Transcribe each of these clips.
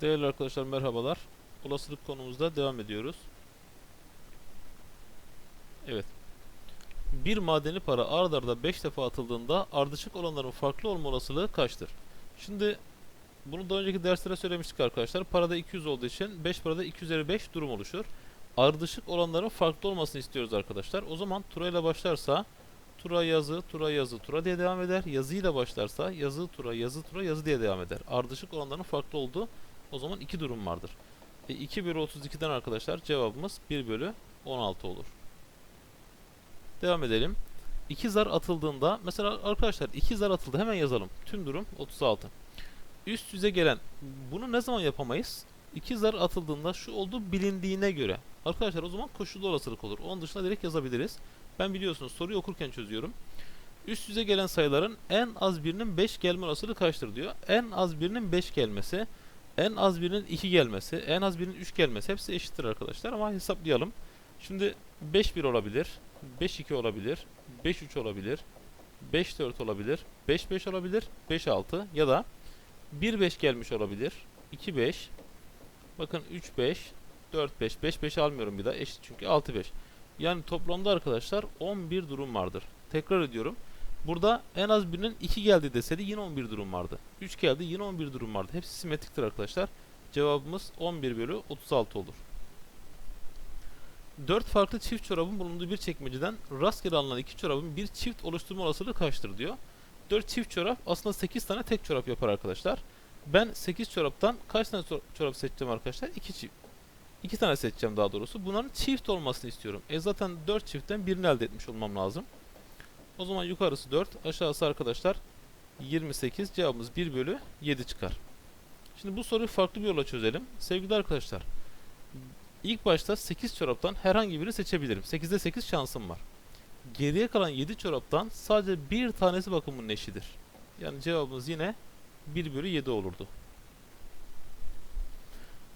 Değerli arkadaşlar merhabalar. Olasılık konumuzda devam ediyoruz. Evet. Bir madeni para ard arda 5 defa atıldığında ardışık olanların farklı olma olasılığı kaçtır? Şimdi bunu daha önceki derslere söylemiştik arkadaşlar. Parada 200 olduğu için 5 parada 2 üzeri 5 durum oluşur. Ardışık olanların farklı olmasını istiyoruz arkadaşlar. O zaman tura ile başlarsa tura yazı, tura yazı, tura diye devam eder. Yazı ile başlarsa yazı, tura, yazı, tura, yazı diye devam eder. Ardışık olanların farklı olduğu o zaman iki durum vardır. E 2 bölü 32'den arkadaşlar cevabımız 1 bölü 16 olur. Devam edelim. 2 zar atıldığında mesela arkadaşlar 2 zar atıldı hemen yazalım. Tüm durum 36. Üst yüze gelen bunu ne zaman yapamayız? 2 zar atıldığında şu olduğu bilindiğine göre. Arkadaşlar o zaman koşullu olasılık olur. Onun dışında direkt yazabiliriz. Ben biliyorsunuz soruyu okurken çözüyorum. Üst yüze gelen sayıların en az birinin 5 gelme olasılığı kaçtır diyor. En az birinin 5 gelmesi, en az birinin 2 gelmesi, en az birinin 3 gelmesi hepsi eşittir arkadaşlar ama hesaplayalım. Şimdi 5 1 olabilir, 5 2 olabilir, 5 3 olabilir, 5 4 olabilir, 5 5 olabilir, 5 6 ya da 1 5 gelmiş olabilir, 2 5, bakın 3 5, 4 5, 5 5 almıyorum bir daha eşit çünkü 6 5. Yani toplamda arkadaşlar 11 durum vardır. Tekrar ediyorum. Burada en az birinin 2 geldi deseydi yine 11 durum vardı. 3 geldi yine 11 durum vardı. Hepsi simetriktir arkadaşlar. Cevabımız 11 bölü 36 olur. 4 farklı çift çorabın bulunduğu bir çekmeceden rastgele alınan iki çorabın bir çift oluşturma olasılığı kaçtır diyor. 4 çift çorap aslında 8 tane tek çorap yapar arkadaşlar. Ben 8 çoraptan kaç tane çor- çorap seçeceğim arkadaşlar? 2 çift. 2 tane seçeceğim daha doğrusu. Bunların çift olmasını istiyorum. E zaten 4 çiftten birini elde etmiş olmam lazım. O zaman yukarısı 4, aşağısı arkadaşlar 28. Cevabımız 1 bölü 7 çıkar. Şimdi bu soruyu farklı bir yolla çözelim. Sevgili arkadaşlar, ilk başta 8 çoraptan herhangi birini seçebilirim. 8'de 8 şansım var. Geriye kalan 7 çoraptan sadece bir tanesi bakımının eşidir. Yani cevabımız yine 1 bölü 7 olurdu.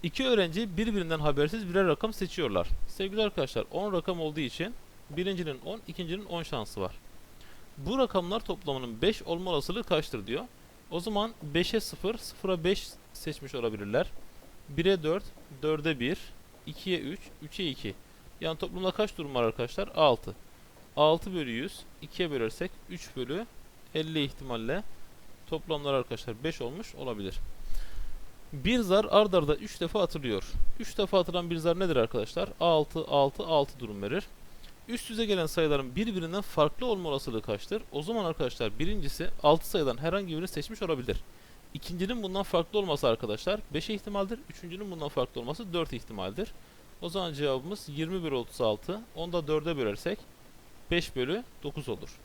İki öğrenci birbirinden habersiz birer rakam seçiyorlar. Sevgili arkadaşlar 10 rakam olduğu için birincinin 10, ikincinin 10 şansı var. Bu rakamlar toplamının 5 olma olasılığı kaçtır diyor. O zaman 5'e 0, 0'a 5 seçmiş olabilirler. 1'e 4, 4'e 1, 2'ye 3, 3'e 2. Yani toplamda kaç durum var arkadaşlar? 6. 6 bölü 100, 2'ye bölersek 3 bölü 50 ihtimalle toplamlar arkadaşlar 5 olmuş olabilir. Bir zar ard arda 3 defa atılıyor. 3 defa atılan bir zar nedir arkadaşlar? 6, 6, 6 durum verir. Üst yüze gelen sayıların birbirinden farklı olma olasılığı kaçtır? O zaman arkadaşlar birincisi 6 sayıdan herhangi birini seçmiş olabilir. İkincinin bundan farklı olması arkadaşlar 5 ihtimaldir. Üçüncünün bundan farklı olması 4 ihtimaldir. O zaman cevabımız 20 bölü 36. Onu da 4'e bölersek 5 bölü 9 olur.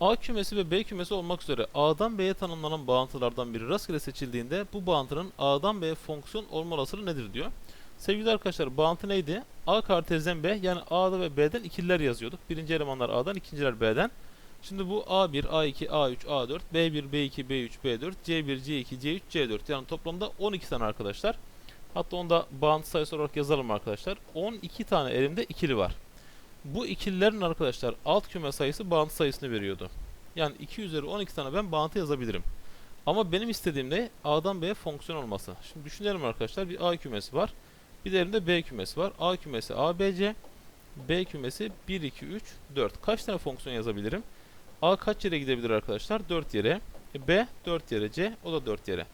A kümesi ve B kümesi olmak üzere A'dan B'ye tanımlanan bağıntılardan biri rastgele seçildiğinde bu bağıntının A'dan B'ye fonksiyon olma olasılığı nedir diyor. Sevgili arkadaşlar bağıntı neydi? A kartezyen B yani A'da ve B'den ikililer yazıyorduk. Birinci elemanlar A'dan, ikinciler B'den. Şimdi bu A1, A2, A3, A4, B1, B2, B3, B4, C1, C2, C3, C4 yani toplamda 12 tane arkadaşlar. Hatta onu da bağıntı sayısı olarak yazalım arkadaşlar. 12 tane elimde ikili var. Bu ikililerin arkadaşlar alt küme sayısı bağıntı sayısını veriyordu. Yani 2 üzeri 12 tane ben bağıntı yazabilirim. Ama benim istediğim ne? A'dan B'ye fonksiyon olması. Şimdi düşünelim arkadaşlar bir A kümesi var. Bir de elimde B kümesi var. A kümesi ABC. B kümesi 1, 2, 3, 4. Kaç tane fonksiyon yazabilirim? A kaç yere gidebilir arkadaşlar? 4 yere. E, B 4 yere. C o da 4 yere.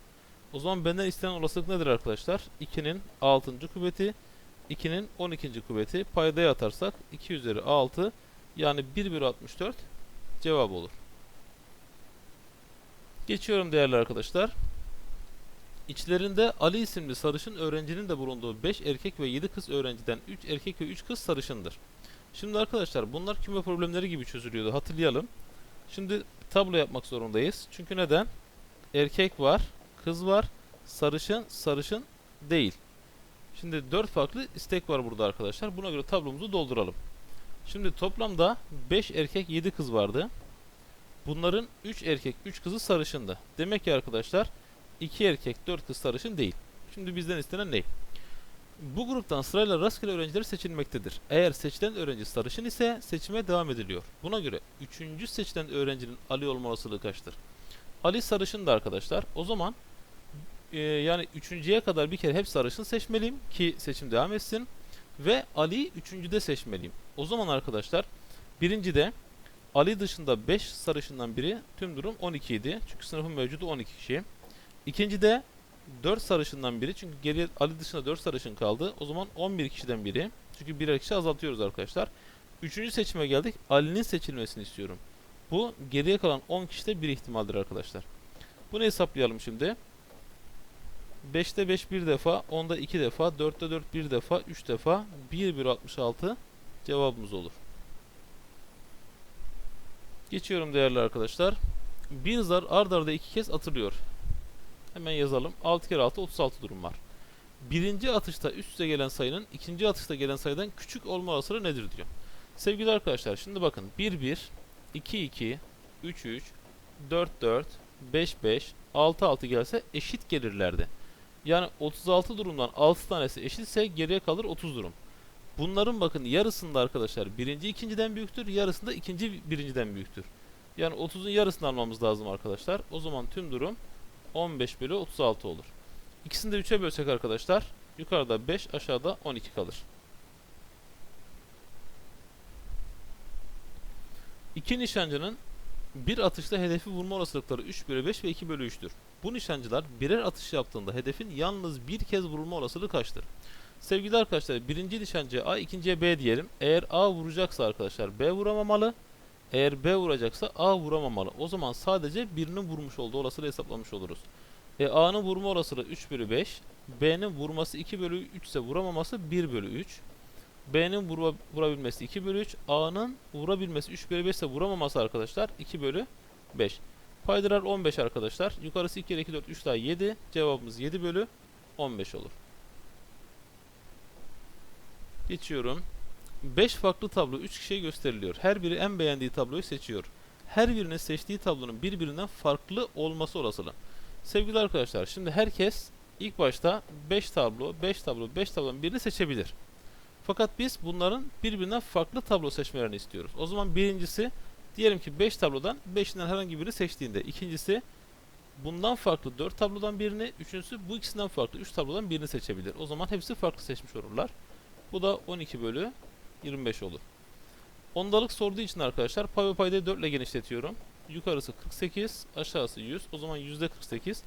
O zaman benden istenen olasılık nedir arkadaşlar? 2'nin 6. kuvveti. 2'nin 12. kuvveti. Paydaya atarsak 2 üzeri 6 yani 1 bölü 64 cevap olur. Geçiyorum değerli arkadaşlar. İçlerinde Ali isimli sarışın öğrencinin de bulunduğu 5 erkek ve 7 kız öğrenciden 3 erkek ve 3 kız sarışındır. Şimdi arkadaşlar bunlar küme problemleri gibi çözülüyordu hatırlayalım. Şimdi tablo yapmak zorundayız. Çünkü neden? Erkek var, kız var, sarışın, sarışın değil. Şimdi 4 farklı istek var burada arkadaşlar. Buna göre tablomuzu dolduralım. Şimdi toplamda 5 erkek 7 kız vardı. Bunların 3 erkek 3 kızı sarışındı. Demek ki arkadaşlar 2 erkek 4 kız sarışın değil. Şimdi bizden istenen ne? Bu gruptan sırayla rastgele öğrenciler seçilmektedir. Eğer seçilen öğrenci sarışın ise seçime devam ediliyor. Buna göre 3. seçilen öğrencinin Ali olma olasılığı kaçtır? Ali sarışın da arkadaşlar. O zaman e, yani üçüncüye kadar bir kere hep sarışın seçmeliyim ki seçim devam etsin. Ve Ali'yi üçüncüde seçmeliyim. O zaman arkadaşlar birincide Ali dışında 5 sarışından biri tüm durum 12 idi. Çünkü sınıfın mevcudu 12 kişi. İkincide 4 sarışından biri çünkü geriye Ali dışında 4 sarışın kaldı. O zaman 11 kişiden biri. Çünkü birer kişi azaltıyoruz arkadaşlar. Üçüncü seçime geldik. Ali'nin seçilmesini istiyorum. Bu geriye kalan 10 kişide bir ihtimaldir arkadaşlar. Bunu hesaplayalım şimdi. 5'te 5 bir defa, 10'da 2 defa, 4'te 4 bir defa, 3 defa, 1 bir 66 cevabımız olur. Geçiyorum değerli arkadaşlar. Bir zar ard arda iki kez atılıyor. Hemen yazalım. 6 kere 6 36 durum var. Birinci atışta üst üste gelen sayının ikinci atışta gelen sayıdan küçük olma olasılığı nedir diyor. Sevgili arkadaşlar şimdi bakın 1 1 2 2 3 3 4 4 5 5 6 6 gelse eşit gelirlerdi. Yani 36 durumdan 6 tanesi eşitse geriye kalır 30 durum. Bunların bakın yarısında arkadaşlar birinci ikinciden büyüktür, yarısında ikinci birinciden büyüktür. Yani 30'un yarısını almamız lazım arkadaşlar. O zaman tüm durum 15 bölü 36 olur. İkisini de 3'e bölsek arkadaşlar yukarıda 5 aşağıda 12 kalır. İki nişancının bir atışta hedefi vurma olasılıkları 3 bölü 5 ve 2 bölü 3'tür. Bu nişancılar birer atış yaptığında hedefin yalnız bir kez vurulma olasılığı kaçtır? Sevgili arkadaşlar birinci nişancıya A ikinciye B diyelim. Eğer A vuracaksa arkadaşlar B vuramamalı. Eğer B vuracaksa A vuramamalı. O zaman sadece birinin vurmuş olduğu olasılığı hesaplamış oluruz. E, A'nın vurma olasılığı 3 bölü 5. B'nin vurması 2 bölü 3 ise vuramaması 1 bölü 3. B'nin vura, vurabilmesi 2 bölü 3. A'nın vurabilmesi 3 bölü 5 ise vuramaması arkadaşlar 2 bölü 5. Paydalar 15 arkadaşlar. Yukarısı 2 kere 2 4 3 daha 7. Cevabımız 7 bölü 15 olur. Geçiyorum. 5 farklı tablo 3 kişiye gösteriliyor. Her biri en beğendiği tabloyu seçiyor. Her birinin seçtiği tablonun birbirinden farklı olması olasılığı. Sevgili arkadaşlar şimdi herkes ilk başta 5 tablo, 5 tablo, 5 tablonun birini seçebilir. Fakat biz bunların birbirinden farklı tablo seçmelerini istiyoruz. O zaman birincisi diyelim ki 5 tablodan 5'inden herhangi birini seçtiğinde. ikincisi bundan farklı 4 tablodan birini, üçüncüsü bu ikisinden farklı 3 tablodan birini seçebilir. O zaman hepsi farklı seçmiş olurlar. Bu da 12 bölü 25 olur. Ondalık sorduğu için arkadaşlar pay ve paydayı 4 ile genişletiyorum. Yukarısı 48, aşağısı 100. O zaman %48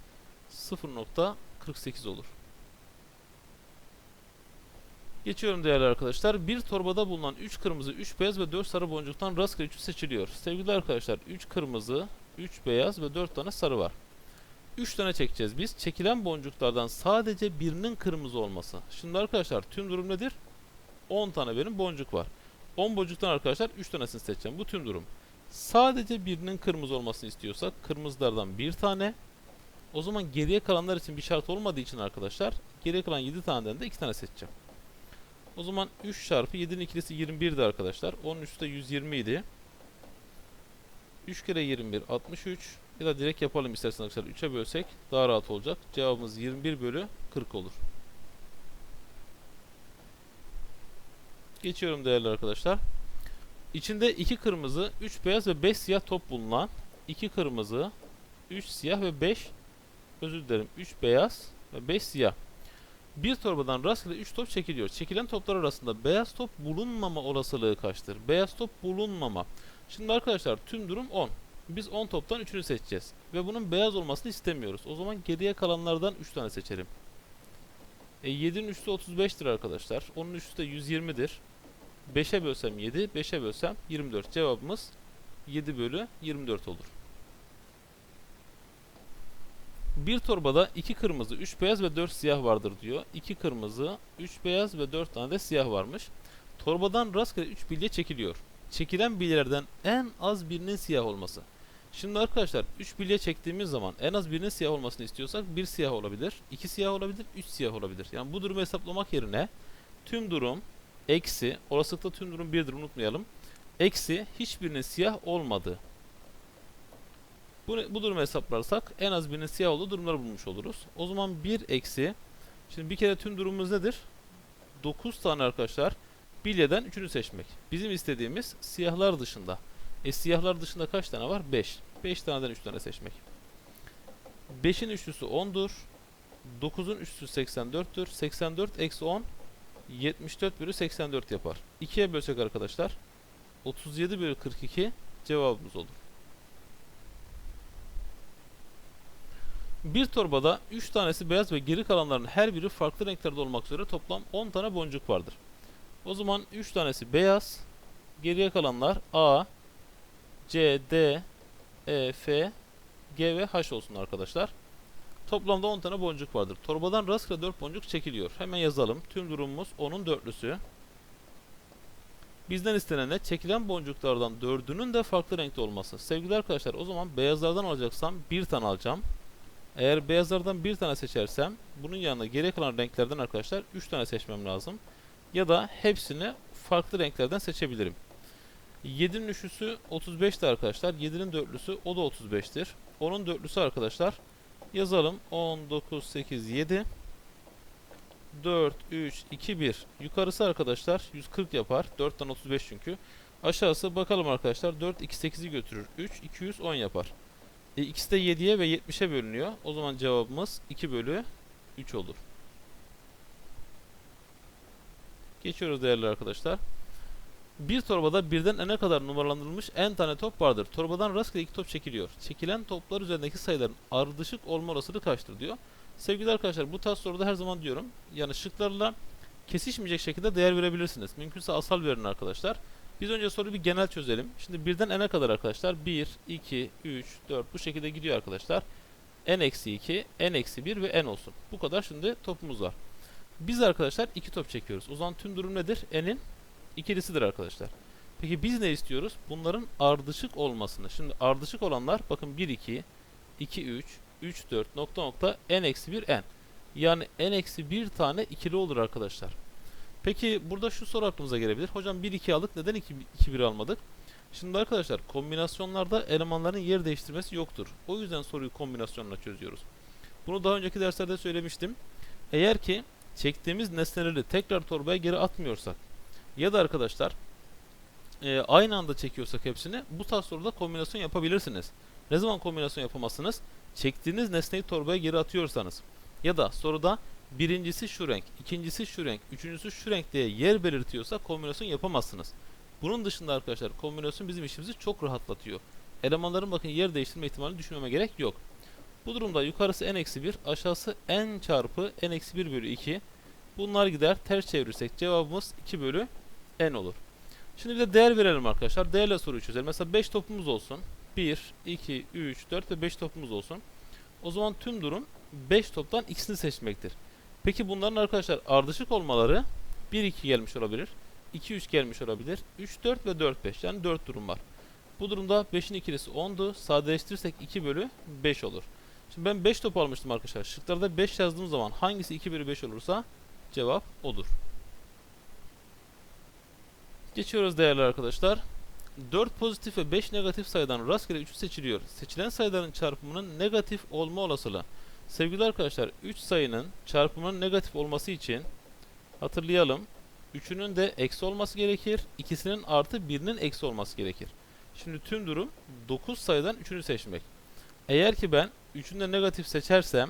0.48 olur. Geçiyorum değerli arkadaşlar. Bir torbada bulunan 3 kırmızı, 3 beyaz ve 4 sarı boncuktan rastgele 3'ü seçiliyor. Sevgili arkadaşlar 3 kırmızı, 3 beyaz ve 4 tane sarı var. 3 tane çekeceğiz biz. Çekilen boncuklardan sadece birinin kırmızı olması. Şimdi arkadaşlar tüm durum nedir? 10 tane benim boncuk var. 10 boncuktan arkadaşlar 3 tanesini seçeceğim. Bu tüm durum. Sadece birinin kırmızı olmasını istiyorsak kırmızılardan bir tane. O zaman geriye kalanlar için bir şart olmadığı için arkadaşlar geriye kalan 7 taneden de 2 tane seçeceğim. O zaman 3 çarpı 7'nin ikilisi 21'di arkadaşlar. 10'un üstü de 120 idi. 3 kere 21 63. Ya da direkt yapalım isterseniz arkadaşlar. 3'e bölsek daha rahat olacak. Cevabımız 21 bölü 40 olur. Geçiyorum değerli arkadaşlar. İçinde 2 kırmızı, 3 beyaz ve 5 siyah top bulunan 2 kırmızı, 3 siyah ve 5 özür dilerim 3 beyaz ve 5 siyah. Bir torbadan rastgele 3 top çekiliyor. Çekilen toplar arasında beyaz top bulunmama olasılığı kaçtır? Beyaz top bulunmama. Şimdi arkadaşlar tüm durum 10. Biz 10 toptan 3'ünü seçeceğiz. Ve bunun beyaz olmasını istemiyoruz. O zaman geriye kalanlardan 3 tane seçelim. E 7'nin üstü 35'tir arkadaşlar. Onun üstü de 120'dir. 5'e bölsem 7, 5'e bölsem 24. Cevabımız 7 bölü 24 olur. Bir torbada 2 kırmızı, 3 beyaz ve 4 siyah vardır diyor. 2 kırmızı, 3 beyaz ve 4 tane de siyah varmış. Torbadan rastgele 3 bilye çekiliyor. Çekilen bilyelerden en az birinin siyah olması. Şimdi arkadaşlar 3 bilye çektiğimiz zaman en az birinin siyah olmasını istiyorsak bir siyah olabilir, 2 siyah olabilir, 3 siyah olabilir. Yani bu durumu hesaplamak yerine tüm durum eksi olasılıkta tüm durum 1'dir unutmayalım. Eksi hiçbirinin siyah olmadığı. Bu, bu durumu hesaplarsak en az birinin siyah olduğu durumları bulmuş oluruz. O zaman 1 eksi şimdi bir kere tüm durumumuz nedir? 9 tane arkadaşlar bilyeden 3'ünü seçmek. Bizim istediğimiz siyahlar dışında. E siyahlar dışında kaç tane var? 5. 5 taneden 3 tane seçmek. 5'in üçlüsü 10'dur. 9'un üçlüsü 84'tür. 84 eksi 10 74 bölü 84 yapar. 2'ye bölsek arkadaşlar 37 bölü 42 cevabımız olur. Bir torbada 3 tanesi beyaz ve geri kalanların her biri farklı renklerde olmak üzere toplam 10 tane boncuk vardır. O zaman 3 tanesi beyaz, geriye kalanlar A, C, D, E, F, G ve H olsun arkadaşlar. Toplamda 10 tane boncuk vardır. Torbadan rastgele 4 boncuk çekiliyor. Hemen yazalım. Tüm durumumuz 10'un dörtlüsü. Bizden istenen ne? Çekilen boncuklardan 4'ünün de farklı renkte olması. Sevgili arkadaşlar o zaman beyazlardan alacaksam bir tane alacağım. Eğer beyazlardan bir tane seçersem bunun yanına geriye kalan renklerden arkadaşlar 3 tane seçmem lazım. Ya da hepsini farklı renklerden seçebilirim. 7'nin üçlüsü 35'ti arkadaşlar. 7'nin dörtlüsü o da 35'tir. 10'un dörtlüsü arkadaşlar yazalım. 10, 9, 8, 7 4, 3, 2, 1 yukarısı arkadaşlar 140 yapar. 4'ten 35 çünkü. Aşağısı bakalım arkadaşlar 4, 2, 8'i götürür. 3, 210 yapar. E, ikisi de 7'ye ve 70'e bölünüyor. O zaman cevabımız 2 bölü 3 olur. Geçiyoruz değerli arkadaşlar. Bir torbada birden n'e kadar numaralandırılmış n tane top vardır. Torbadan rastgele iki top çekiliyor. Çekilen toplar üzerindeki sayıların ardışık olma olasılığı kaçtır diyor. Sevgili arkadaşlar bu tarz soruda her zaman diyorum. Yani şıklarla kesişmeyecek şekilde değer verebilirsiniz. Mümkünse asal verin arkadaşlar. Biz önce soruyu bir genel çözelim. Şimdi birden n'e kadar arkadaşlar 1, 2, 3, 4 bu şekilde gidiyor arkadaşlar. n-2, n-1 ve n olsun. Bu kadar şimdi topumuz var. Biz arkadaşlar iki top çekiyoruz. O zaman tüm durum nedir? n'in ikilisidir arkadaşlar. Peki biz ne istiyoruz? Bunların ardışık olmasını. Şimdi ardışık olanlar bakın 1 2 2 3 3 4 nokta nokta n eksi 1 n. Yani n eksi 1 tane ikili olur arkadaşlar. Peki burada şu soru aklımıza gelebilir. Hocam 1 2 aldık. Neden 2 2 1 almadık? Şimdi arkadaşlar kombinasyonlarda elemanların yer değiştirmesi yoktur. O yüzden soruyu kombinasyonla çözüyoruz. Bunu daha önceki derslerde söylemiştim. Eğer ki çektiğimiz nesneleri tekrar torbaya geri atmıyorsak ya da arkadaşlar e, aynı anda çekiyorsak hepsini bu tarz soruda kombinasyon yapabilirsiniz. Ne zaman kombinasyon yapamazsınız? Çektiğiniz nesneyi torbaya geri atıyorsanız. Ya da soruda birincisi şu renk, ikincisi şu renk, üçüncüsü şu renk diye yer belirtiyorsa kombinasyon yapamazsınız. Bunun dışında arkadaşlar kombinasyon bizim işimizi çok rahatlatıyor. Elemanların bakın yer değiştirme ihtimalini düşünmeme gerek yok. Bu durumda yukarısı n-1, aşağısı n çarpı n-1 bölü 2. Bunlar gider. Ters çevirirsek cevabımız 2 bölü n olur. Şimdi bir de değer verelim arkadaşlar. Değerle soruyu çözelim. Mesela 5 topumuz olsun. 1, 2, 3, 4 ve 5 topumuz olsun. O zaman tüm durum 5 toptan ikisini seçmektir. Peki bunların arkadaşlar ardışık olmaları 1, 2 gelmiş olabilir. 2, 3 gelmiş olabilir. 3, 4 ve 4, 5. Yani 4 durum var. Bu durumda 5'in ikilisi 10'du. Sadeleştirirsek 2 bölü 5 olur. Şimdi ben 5 top almıştım arkadaşlar. Şıklarda 5 yazdığım zaman hangisi 2 bölü 5 olursa cevap odur. Geçiyoruz değerli arkadaşlar. 4 pozitif ve 5 negatif sayıdan rastgele 3'ü seçiliyor. Seçilen sayıların çarpımının negatif olma olasılığı. Sevgili arkadaşlar 3 sayının çarpımının negatif olması için hatırlayalım. 3'ünün de eksi olması gerekir. İkisinin artı birinin eksi olması gerekir. Şimdi tüm durum 9 sayıdan 3'ünü seçmek. Eğer ki ben 3'ünü de negatif seçersem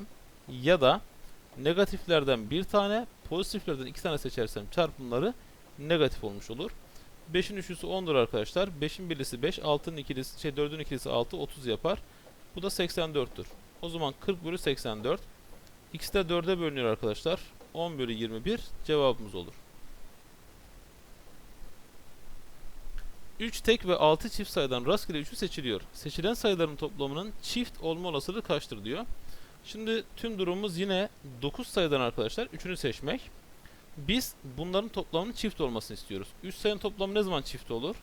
ya da negatiflerden bir tane, pozitiflerden iki tane seçersem çarpımları negatif olmuş olur. 5'in üçlüsü 10'dur arkadaşlar. 5'in birlisi 5, 6'nın ikilisi, şey 4'ün ikilisi 6, 30 yapar. Bu da 84'tür. O zaman 40 bölü 84. İkisi de 4'e bölünüyor arkadaşlar. 10 bölü 21 cevabımız olur. 3 tek ve 6 çift sayıdan rastgele 3'ü seçiliyor. Seçilen sayıların toplamının çift olma olasılığı kaçtır diyor. Şimdi tüm durumumuz yine 9 sayıdan arkadaşlar 3'ünü seçmek. Biz bunların toplamının çift olmasını istiyoruz. 3 sayının toplamı ne zaman çift olur?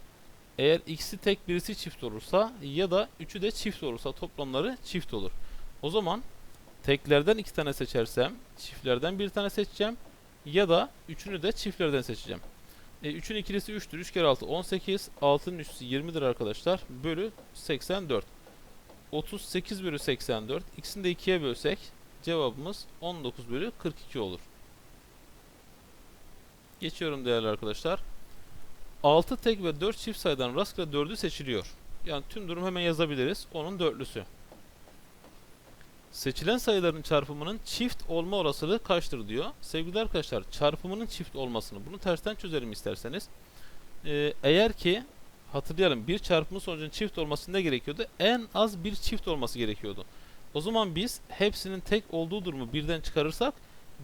Eğer ikisi tek birisi çift olursa ya da üçü de çift olursa toplamları çift olur. O zaman teklerden iki tane seçersem çiftlerden bir tane seçeceğim ya da üçünü de çiftlerden seçeceğim. E, 3'ün ikilisi 3'tür. 3 kere 6 18. 6'nın üçlüsü 20'dir arkadaşlar. Bölü 84. 38 bölü 84. İkisini de 2'ye bölsek cevabımız 19 bölü 42 olur. Geçiyorum değerli arkadaşlar. 6 tek ve 4 çift sayıdan rastgele 4'ü seçiliyor. Yani tüm durum hemen yazabiliriz. Onun dörtlüsü. Seçilen sayıların çarpımının çift olma olasılığı kaçtır diyor. Sevgili arkadaşlar çarpımının çift olmasını bunu tersten çözelim isterseniz. Ee, eğer ki hatırlayalım bir çarpımın sonucunun çift olması ne gerekiyordu? En az bir çift olması gerekiyordu. O zaman biz hepsinin tek olduğu durumu birden çıkarırsak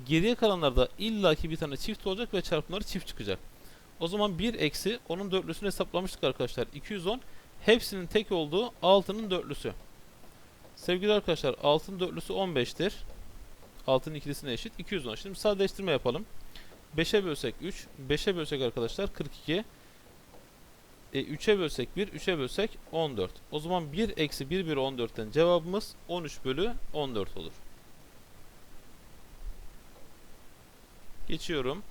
geriye kalanlarda illaki bir tane çift olacak ve çarpımları çift çıkacak. O zaman 1 eksi onun dörtlüsünü hesaplamıştık arkadaşlar. 210 hepsinin tek olduğu 6'nın dörtlüsü. Sevgili arkadaşlar 6'nın dörtlüsü 15'tir. 6'nın ikilisine eşit 210. Şimdi sadeleştirme yapalım. 5'e bölsek 3, 5'e bölsek arkadaşlar 42. E, 3'e bölsek 1, 3'e bölsek 14. O zaman 1 eksi 1 bölü 14'ten cevabımız 13 bölü 14 olur. Geçiyorum.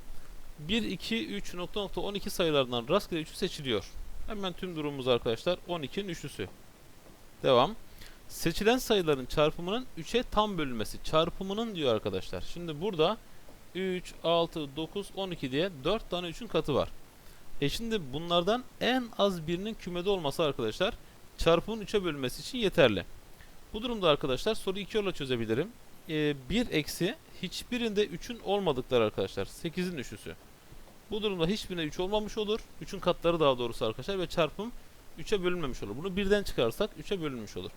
1, 2, 3 nokta nokta 12 sayılarından rastgele 3'ü seçiliyor. Hemen tüm durumumuz arkadaşlar 12'nin üçlüsü. Devam. Seçilen sayıların çarpımının 3'e tam bölünmesi. Çarpımının diyor arkadaşlar. Şimdi burada 3, 6, 9, 12 diye 4 tane 3'ün katı var. E şimdi bunlardan en az birinin kümede olması arkadaşlar çarpımın 3'e bölünmesi için yeterli. Bu durumda arkadaşlar soruyu iki yolla çözebilirim. Ee, 1 eksi hiçbirinde 3'ün olmadıkları arkadaşlar. 8'in üçlüsü. Bu durumda hiçbirine 3 olmamış olur. 3'ün katları daha doğrusu arkadaşlar ve çarpım 3'e bölünmemiş olur. Bunu birden çıkarsak 3'e bölünmüş olur.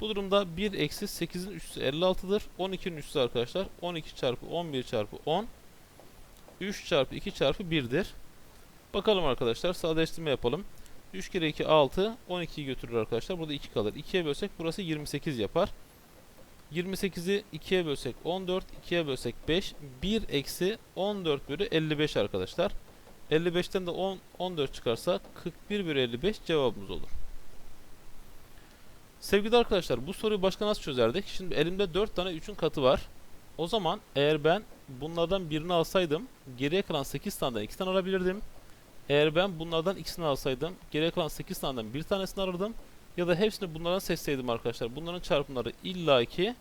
Bu durumda 1 eksi 8'in üçlüsü 56'dır. 12'nin üçlüsü arkadaşlar 12 çarpı 11 çarpı 10 3 çarpı 2 çarpı 1'dir. Bakalım arkadaşlar sadeleştirme yapalım. 3 kere 2 6 12'yi götürür arkadaşlar. Burada 2 kalır. 2'ye bölsek burası 28 yapar. 28'i 2'ye bölsek 14, 2'ye bölsek 5, 1 eksi 14 bölü 55 arkadaşlar. 55'ten de 10, 14 çıkarsa 41 bölü 55 cevabımız olur. Sevgili arkadaşlar bu soruyu başka nasıl çözerdik? Şimdi elimde 4 tane 3'ün katı var. O zaman eğer ben bunlardan birini alsaydım geriye kalan 8 taneden 2 tane alabilirdim. Eğer ben bunlardan ikisini alsaydım geriye kalan 8 taneden bir tanesini alırdım. Ya da hepsini bunlardan seçseydim arkadaşlar. Bunların çarpımları illaki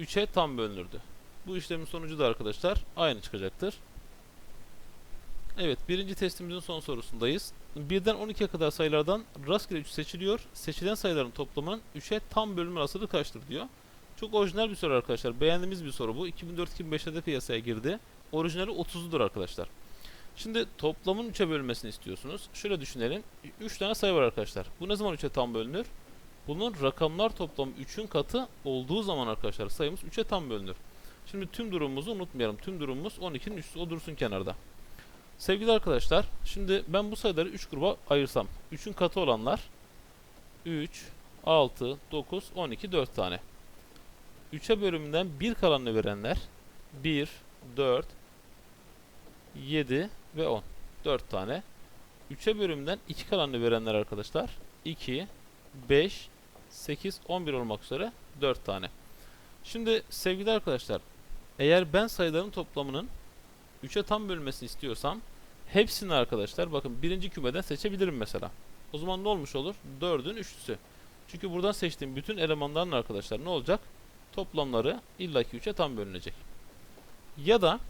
3'e tam bölünürdü. Bu işlemin sonucu da arkadaşlar aynı çıkacaktır. Evet birinci testimizin son sorusundayız. Birden 12'ye kadar sayılardan rastgele 3 seçiliyor. Seçilen sayıların toplamının 3'e tam bölünme olasılığı kaçtır diyor. Çok orijinal bir soru arkadaşlar. Beğendiğimiz bir soru bu. 2004-2005'te de piyasaya girdi. Orijinali 30'ludur arkadaşlar. Şimdi toplamın 3'e bölünmesini istiyorsunuz. Şöyle düşünelim. 3 tane sayı var arkadaşlar. Bu ne zaman 3'e tam bölünür? Bunun rakamlar toplamı 3'ün katı olduğu zaman arkadaşlar sayımız 3'e tam bölünür. Şimdi tüm durumumuzu unutmayalım. Tüm durumumuz 12'nin üstü o dursun kenarda. Sevgili arkadaşlar, şimdi ben bu sayıları 3 gruba ayırsam. 3'ün katı olanlar 3, 6, 9, 12, 4 tane. 3'e bölümünden 1 kalanını verenler 1, 4, 7 ve 10. 4 tane. 3'e bölümden 2 kalanını verenler arkadaşlar 2, 5, 8, 11 olmak üzere 4 tane. Şimdi sevgili arkadaşlar eğer ben sayıların toplamının 3'e tam bölünmesini istiyorsam hepsini arkadaşlar bakın birinci kümeden seçebilirim mesela. O zaman ne olmuş olur? 4'ün üçlüsü. Çünkü buradan seçtiğim bütün elemanların arkadaşlar ne olacak? Toplamları illaki 3'e tam bölünecek. Ya da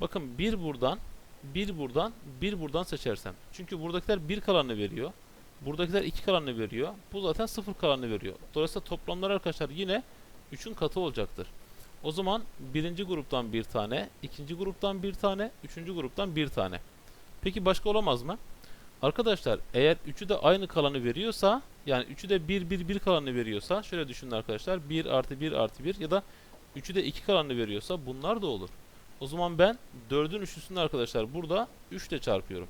bakın bir buradan bir buradan bir buradan seçersem. Çünkü buradakiler bir kalanını veriyor. Buradakiler 2 kalanını veriyor. Bu zaten 0 kalanını veriyor. Dolayısıyla toplamlar arkadaşlar yine 3'ün katı olacaktır. O zaman birinci gruptan bir tane, ikinci gruptan bir tane, üçüncü gruptan bir tane. Peki başka olamaz mı? Arkadaşlar eğer üçü de aynı kalanı veriyorsa yani üçü de 1 1 1 kalanı veriyorsa şöyle düşünün arkadaşlar 1 artı 1 artı 1 ya da üçü de 2 kalanı veriyorsa bunlar da olur. O zaman ben 4'ün üçlüsünü arkadaşlar burada 3 ile çarpıyorum.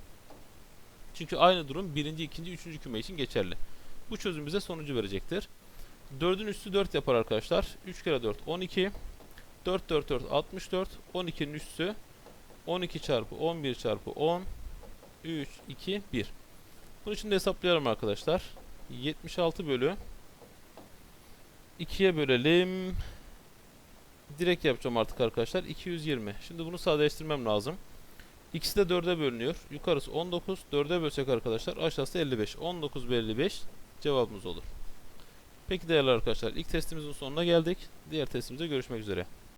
Çünkü aynı durum birinci, ikinci, üçüncü küme için geçerli. Bu çözüm bize sonucu verecektir. 4'ün üstü 4 yapar arkadaşlar. 3 kere 4 12. 4 4 4 64. 12'nin üstü 12 çarpı 11 çarpı 10 3 2 1. Bunu şimdi hesaplayalım arkadaşlar. 76 bölü 2'ye bölelim. Direkt yapacağım artık arkadaşlar. 220. Şimdi bunu sadeleştirmem lazım. İkisi de 4'e bölünüyor. Yukarısı 19. 4'e bölsek arkadaşlar aşağısı 55. 19 bölü 55 cevabımız olur. Peki değerli arkadaşlar ilk testimizin sonuna geldik. Diğer testimizde görüşmek üzere.